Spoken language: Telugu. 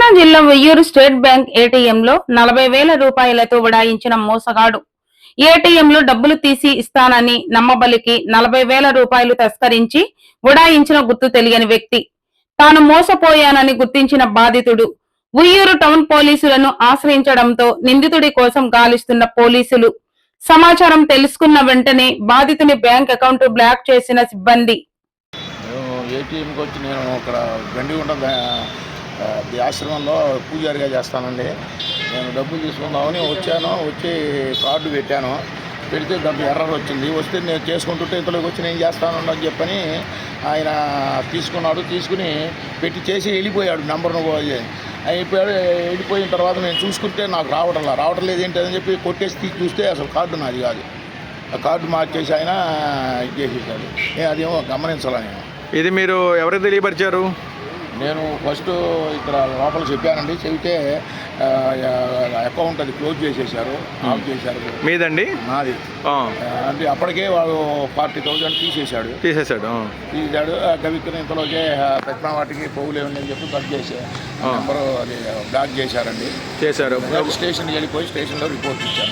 కృష్ణా జిల్లా వెయ్యూరు స్టేట్ బ్యాంక్ ఏటీఎంలో నలభై వేల రూపాయలతో ఉడాయించిన మోసగాడు. ఏటీఎంలో డబ్బులు తీసి ఇస్తానని నమ్మబలికి నలభై వేల రూపాయలు తస్కరించి ఉడాయించిన గుర్తు తెలియని వ్యక్తి. తాను మోసపోయానని గుర్తించిన బాధితుడు. ఉయ్యూరు టౌన్ పోలీసులను ఆశ్రయించడంతో నిందితుడి కోసం గాలిస్తున్న పోలీసులు. సమాచారం తెలుసుకున్న వెంటనే బాధితుని బ్యాంక్ అకౌంట్ బ్లాక్ చేసిన సిబ్బంది. ఏటీఎంకి వచ్చి నేను ఇక్కడ గండిగుంట ఆశ్రమంలో పూజారిగా చేస్తానండి. నేను డబ్బులు తీసుకుందామని వచ్చాను వచ్చి కార్డు పెట్టాను. పెడితే డబ్బు ఎర్రర్ వచ్చింది. వస్తే నేను చేసుకుంటుంటే ఇంతలోకి వచ్చి నేను చేస్తాను అని చెప్పని ఆయన తీసుకున్నాడు తీసుకుని పెట్టి చేసి వెళ్ళిపోయాడు. నెంబర్ను అయిపోయాడు. వెళ్ళిపోయిన తర్వాత నేను చూసుకుంటే నాకు రావడంలా రావడం లేదు ఏంటి అని చెప్పి కొట్టేసి తీసి చూస్తే అసలు కార్డు నాది కాదు. ఆ కార్డు మార్చేసి ఆయన ఇది చేసేసాడు నేను అదేమో గమనించాల నేను. ఇది మీరు ఎవరికి తెలియపరిచారు? నేను ఫస్ట్ ఇక్కడ లోపల చెప్పానండి. చెబితే అకౌంట్ అది క్లోజ్ చేసేసారు ఆఫ్ చేశారు. మీదండి? నాది అంటే అప్పటికే వాడు ఫార్టీ థౌజండ్ తీసేశాడు. తీసేశాడు ఆ. తీసాడు గవిక్కుని ఇంతలోకే తక్షణ వాటికి పోగులే అని చెప్పి కట్ చేసి. నెంబరు అది బ్లాక్ చేశారండి. చేశారు. స్టేషన్కి వెళ్ళిపోయి స్టేషన్లో రిపోర్ట్ ఇచ్చాను.